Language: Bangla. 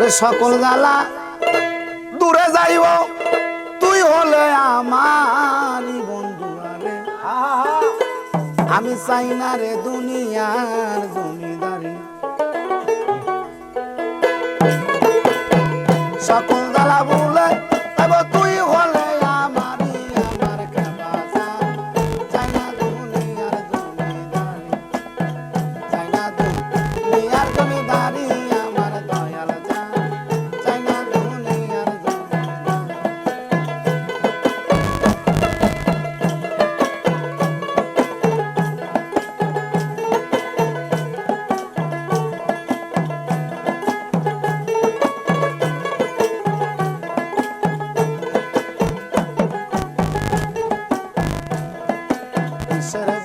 ওরে সকল জ্বালা দূরে যাইব। তুই হলে আমার বন্ধু রে আমি চাই না রে দুনিয়ার জমিদারি। সকল ಸರ